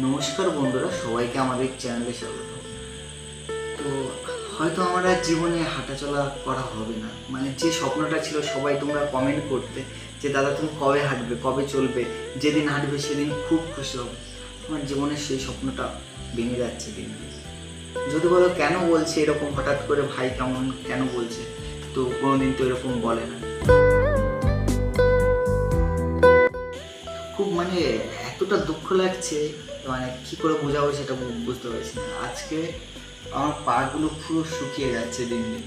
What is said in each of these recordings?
নমস্কার বন্ধুরা, সবাইকে আমাদের চ্যানেলে স্বাগত। তো হয়তো আমরা জীবনে হাঁটাচলা করা হবে না। মানে যে স্বপ্নটা ছিল সবাই তোমরা কমেন্ট করতে যে, দাদা, তুমি কবে হাঁটবে? কবে চলবে? যেদিন হাঁটবে সেদিন খুব খুশি হবে। আমার জীবনের সেই স্বপ্নটা ভেঙে যাচ্ছে দিন। যদি বলো কেন বলছে এরকম, হঠাৎ করে ভাই কেমন কেন বলছে? তো কোনোদিন তো এরকম বলে না। খুব মানে এতটা দুঃখ লাগছে মানে কি করে বোঝাবো সেটা বুঝতে পারছি না। আজকে আমার পাগুলো পুরো শুকিয়ে যাচ্ছে দিন দিন।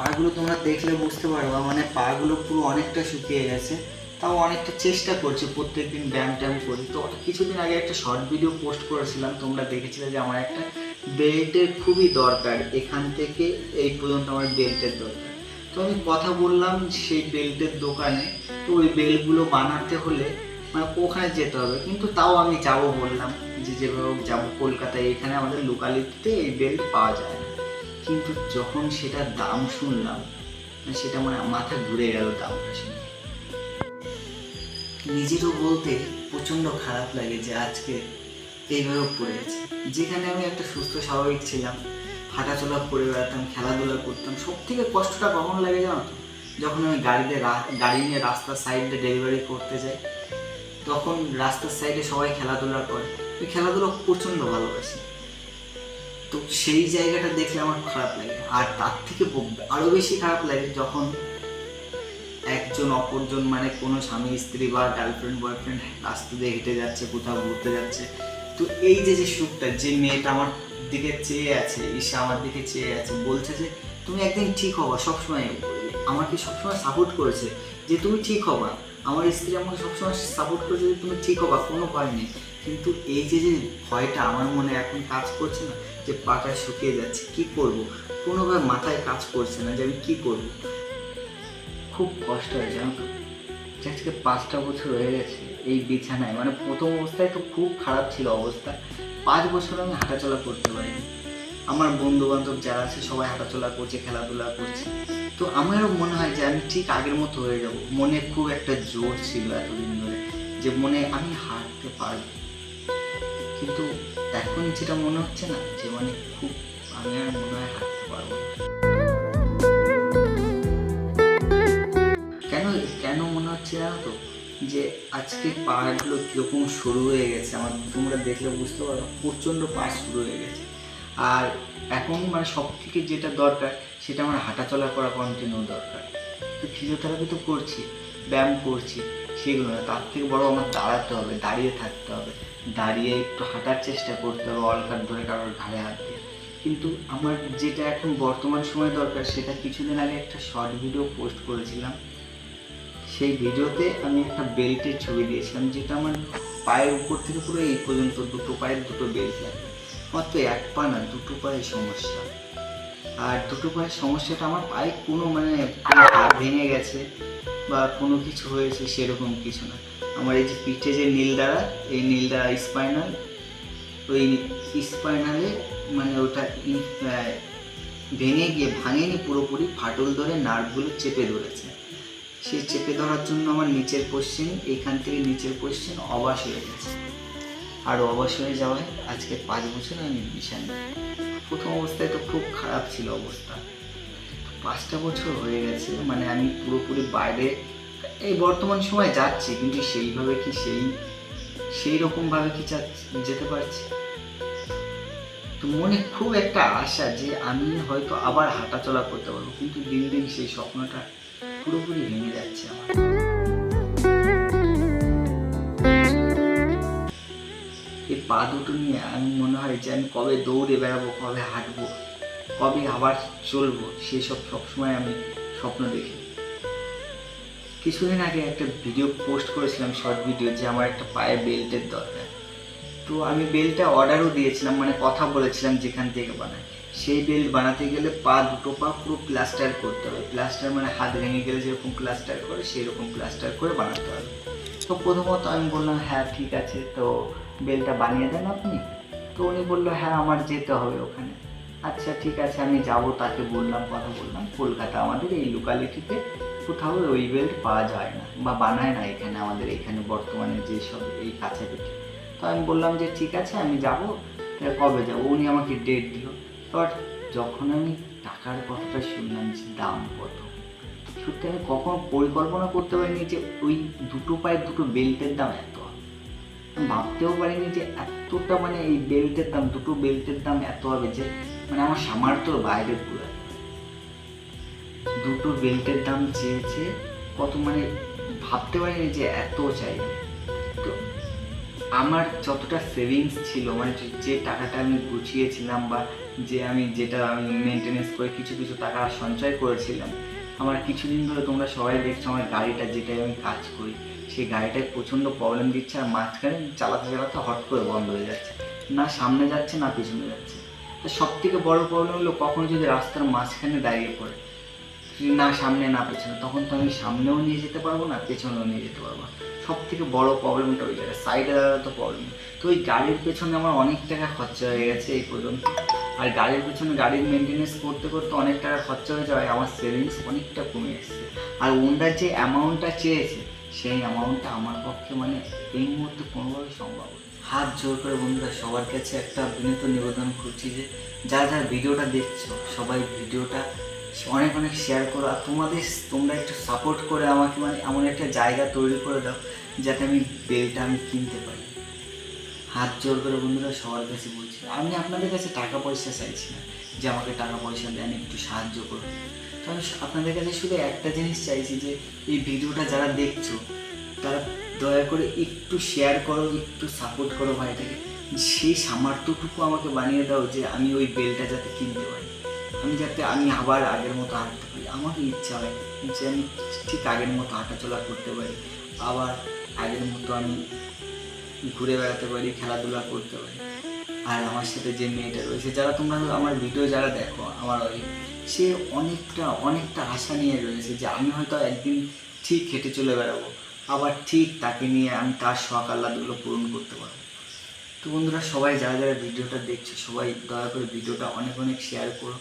পাগুলো তোমরা দেখলে বুঝতে পারবা মানে পাগুলো পুরো অনেকটা শুকিয়ে গেছে। তাও অনেকটা চেষ্টা করছি, প্রত্যেকদিন ব্যায়াম ট্যাম করি। তো কিছুদিন আগে একটা শর্ট ভিডিও পোস্ট করেছিলাম, তোমরা দেখেছিলে যে আমার একটা বেল্টের খুবই দরকার। এখান থেকে এই পর্যন্ত আমার বেল্টের দরকার। তো আমি কথা বললাম সেই বেল্টের দোকানে। তো ওই বেল্টগুলো বানাতে হলে মানে ওখানে যেতে হবে। কিন্তু তাও আমি যাব বললাম যে যেভাবে যাব। কলকাতায় এখানে আমাদের লোকালিটিতে এই বেল্ট পাওয়া যায় কিন্তু যখন সেটার দাম শুনলাম মানে সেটা মানে মাথা ঘুরে গেল দামটা শুনে। নিজেরও বলতে প্রচণ্ড খারাপ লাগে যে আজকে এইভাবে পড়ে আছে যেখানে আমি একটা সুস্থ স্বাভাবিক ছিলাম, হাঁটাচলা করে বেড়াতাম, খেলাধুলা করতাম সব থেকে কষ্টটা কখন লাগে জানো তো? যখন আমি গাড়িতে গাড়ি নিয়ে রাস্তার সাইডে ডেলিভারি করতে যাই তখন রাস্তার সাইডে সবাই খেলাধুলা করে ওই খেলাধুলা প্রচণ্ড ভালোবাসি। তো সেই জায়গাটা দেখলে আমার খারাপ লাগে। আর তার থেকে ব- আরও বেশি খারাপ লাগে যখন একজন অপরজন মানে কোনো স্বামী, স্ত্রী বা গার্লফ্রেন্ড বয়ফ্রেন্ড রাস্তা দিয়ে হেঁটে যাচ্ছে, কোথাও ঘুরতে যাচ্ছে। তো এই যে যে সুখটা, যে মেয়েটা আমার দিকে চেয়ে আছে ঈশা আমার দিকে চেয়ে আছে, বলছে যে, তুমি একদিন ঠিক হবা, সবসময় আমাকে সবসময় সাপোর্ট করেছে যে, তুমি ঠিক হবা। আমার স্ত্রী আমাকে সবসময় সাপোর্ট করেছে যে তুমি ঠিক হবা, কোনো ভয় নেই। কিন্তু এই যে যে ভয়টা আমার মনে এখন কাজ করছে না, যে পাটা শুকিয়ে যাচ্ছে, কি করব? কোনোভাবে মাথায় কাজ করছে না যে আমি কি করব? খুব কষ্ট হয় তো? আজকে পাঁচটা বছর হয়ে গেছে এই বিছানায়। মানে প্রথম অবস্থায় তো খুব খারাপ ছিল অবস্থা। পাঁচ বছর আমি হাঁটাচলা করতে পারিনি। আমার বন্ধু বান্ধব যারা আছে, সবাই হাঁটাচলা করছে, খেলাধুলা করছে। তো আমারও মনে হয় যে আমি ঠিক আগের মতো হয়ে যাব। মনে খুব একটা জোর ছিল এতদিন ধরে যে মনে আমি হাঁটতে পারব। কিন্তু এখন যেটা মনে হচ্ছে না, যে মানে খুব আমি আর মনে হয় হাঁটতে পারব কেন কেন মনে হচ্ছে জানো তো? যে আজকে পাহাড়গুলো কীরকম শুরু হয়ে গেছে, আমার তোমরা দেখলে বুঝতে পারো, প্রচণ্ড পা শুরু হয়ে গেছে। আর এখন মানে সব থেকে যেটা দরকার, সেটা আমার হাঁটাচলা করা কন্টিনিউ দরকার। তো ফিজিওথেরাপি তো করছি, ব্যায়াম করছি, সেগুলো না। তার থেকে বড় আমার দাঁড়াতে হবে, দাঁড়িয়ে থাকতে হবে। দাঁড়িয়ে একটু হাঁটার চেষ্টা করতে হবে অলকার ধরে কারোর ঘাড়ে হাত দিয়ে। কিন্তু আমার যেটা এখন বর্তমান সময় দরকার, সেটা কিছুদিন আগে একটা শর্ট ভিডিও পোস্ট করেছিলাম। সেই ভিডিওতে আমি একটা বেল্টের ছবি দিয়েছিলাম, যেটা আমার পায়ের উপর থেকে পুরো এই পর্যন্ত দুটো পায়ের দুটো বেল্ট লাগে মাত্র এক পা না দুটো পায়ের সমস্যা। আর দুটো পায়ের সমস্যাটা আমার পায়ে কোনো মানে হাড় ভেঙে গেছে বা কোনো কিছু হয়েছে সেরকম কিছু না। আমার এই যে পিঠে যে নীল দ্বারা, এই নীল দ্বারা স্পাইনাল ওই স্পাইনালে মানে ওটা ভেঙে গিয়ে, ভাঙেনি, পুরোপুরি ফাটল ধরে নার্ভগুলো চেপে ধরেছে। সেই চেপে ধরার জন্য আমার নিচের কোশ্চেন এইখান থেকে নিচের কোশ্চেন অবাস হয়ে গেছে। আর অবাস হয়ে যাওয়ায় আজকে পাঁচ বছর আমি বিছানে প্রথম অবস্থায় তো খুব খারাপ ছিল অবস্থা। পাঁচটা বছর হয়ে গেছে মানে আমি পুরোপুরি বাইরে এই বর্তমান সময় যাচ্ছি, কিন্তু সেইভাবে কি সেই সেই রকমভাবে কি যেতে পারছি? তো মনে খুব একটা আশা যে আমি হয়তো আবার হাঁটাচলা করতে পারব, কিন্তু দিন দিন সেই স্বপ্নটা পুরোপুরি ভেঙে যাচ্ছে আমার। পা দুটো নিয়ে আমি মনে হয় যে আমি কবে দৌড়ে বেড়াবো, কবে হাঁটবো, কবে আবার চলবো, সেসব সবসময় আমি স্বপ্ন দেখি। কিছুদিন আগে একটা ভিডিও পোস্ট করেছিলাম শর্ট ভিডিও যে আমার একটা পায়ে বেল্টের দরকার। তো আমি বেল্টটা অর্ডারও দিয়েছিলাম মানে কথা বলেছিলাম যেখান থেকে বানায়। সেই বেল্ট বানাতে গেলে পা দুটো পা পুরো প্লাস্টার করতে হবে। প্লাস্টার মানে হাত ভেঙে গেলে যেরকম প্লাস্টার করে সেই রকম প্লাস্টার করে বানাতে হবে। তো প্রথমত আমি বললাম হ্যাঁ ঠিক আছে, তো বেলটা বানিয়ে দেন আপনি। তো উনি বলল হ্যাঁ আমার যেতে হবে ওখানে। আচ্ছা ঠিক আছে, আমি যাব। তাকে বললাম, কথা বললাম। কলকাতা আমাদের এই লোকালিটিতে কোথাও ওই বেল্ট পাওয়া যায় না বা বানায় না এখানে, আমাদের এখানে বর্তমানে যেসব এই কাছাকাছি। তো আমি বললাম যে, ঠিক আছে, আমি যাব। কবে যাব? উনি আমাকে ডেট দিল। বাট যখন আমি টাকার কথাটা শুনলাম যে দাম কত সত্যি আমি কখনো পরিকল্পনা করতে পারিনি যে ওই দুটো পায়ের দুটো বেল্টের দাম এত। ভাবতেও পারিনি যে এতটা মানে এই বেল্টের দাম, দুটো বেল্টের দাম এত হবে যে মানে আমার সামর্থ্যর বাইরে পুরো দুটো বেল্টের দাম চেয়েছে কত মানে ভাবতে পারিনি যে এত চাইবে তো আমার যতটা সেভিংস ছিল মানে যে- যে টাকাটা আমি গুছিয়েছিলাম বা যে আমি যেটা আমি মেনটেনেন্স করে কিছু কিছু টাকা সঞ্চয় করেছিলাম আমার কিছুদিন ধরে তোমরা সবাই দেখছ আমার গাড়িটা যেটাই আমি কাজ করি। সেই গাড়িটায় প্রচণ্ড প্রবলেম দিচ্ছে আর মাঝখানে চালাতে চালাতে হট করে বন্ধ হয়ে যাচ্ছে। না সামনে যাচ্ছে, না পিছনে যাচ্ছে। সব থেকে বড়ো প্রবলেম হলো কখনো যদি রাস্তার মাঝখানে দাঁড়িয়ে পড়ে, না সামনে, না পেছনে, তখন তো আমি সামনেও নিয়ে যেতে পারব না, পেছনেও নিয়ে যেতে পারব না। সব থেকে বড়ো প্রবলেমটা ওই জায়গায়। সাইডে দাঁড়ালে তো প্রবলেম তো ওই গাড়ির পেছনে আমার অনেক টাকা খরচা হয়ে গেছে এই পর্যন্ত। আর গাড়ির পিছনে গাড়ির মেনটেনেন্স করতে করতে অনেক টাকা খরচা হয়ে যাওয়ায় আমার সেভিংস অনেকটা কমে এসেছে। আর ওনারা যে অ্যামাউন্টটা চেয়েছে, সেই অ্যামাউন্টটা আমার পক্ষে মানে এই মুহূর্তে কোনোভাবে সম্ভব। হাত জোর করে বন্ধুরা, সবার কাছে একটা বিনীত নিবেদন করছি যে, যারা যারা ভিডিওটা দেখছ, সবাই ভিডিওটা অনেক অনেক শেয়ার করো। আর তোমাদের, তোমরা একটু সাপোর্ট করে আমাকে মানে এমন একটা জায়গা তৈরি করে দাও, যাতে আমি বেলটা আমি কিনতে পারি। হাত জোর করে বন্ধুরা সবার কাছে বলছি, আমি আপনাদের কাছে টাকা পয়সা চাইছি না যে আমাকে টাকা পয়সা দেন, একটু সাহায্য করুন। তো আমি আপনাদের কাছে শুধু একটা জিনিস চাইছি যে, এই ভিডিওটা যারা দেখছ, তারা দয়া করে একটু শেয়ার করো, একটু সাপোর্ট করো ভাইটাকে। সেই সামর্থ্যটুকু আমাকে বানিয়ে দাও যে, আমি ওই বেলটা যাতে কিনতে পারি। আমি যাতে, আমি আবার আগের মতো হাঁটতে পারি। আমারও ইচ্ছা হয় যে আমি ঠিক আগের মতো হাঁটাচলা করতে পারি। আবার আগের মতো আমি ঘুরে বেড়াতে পারি, খেলাধুলা করতে পারি। আর আমার সাথে যে মেয়েটা রয়েছে, যারা তোমরা আমার ভিডিও যারা দেখো, আমার ওই সে অনেকটা অনেকটা আশা নিয়ে রয়েছে যে আমি হয়তো একদিন ঠিক হেঁটে চলে বেড়াবো। আবার ঠিক তাকে নিয়ে আমি তার শখ আহ্লাদগুলো পূরণ করতে পারব। তো বন্ধুরা, সবাই যারা যারা ভিডিওটা দেখছ, সবাই দয়া করে ভিডিওটা অনেক অনেক শেয়ার করো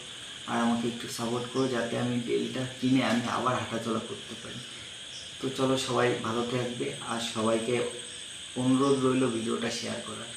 আর আমাকে একটু সাপোর্ট করো যাতে আমি ডেলিটা কিনে আমি আবার হাঁটাচলা করতে পারি। তো চলো সবাই ভালো থাকবে আর সবাইকে অনুরোধ রইল ভিডিওটা শেয়ার করার।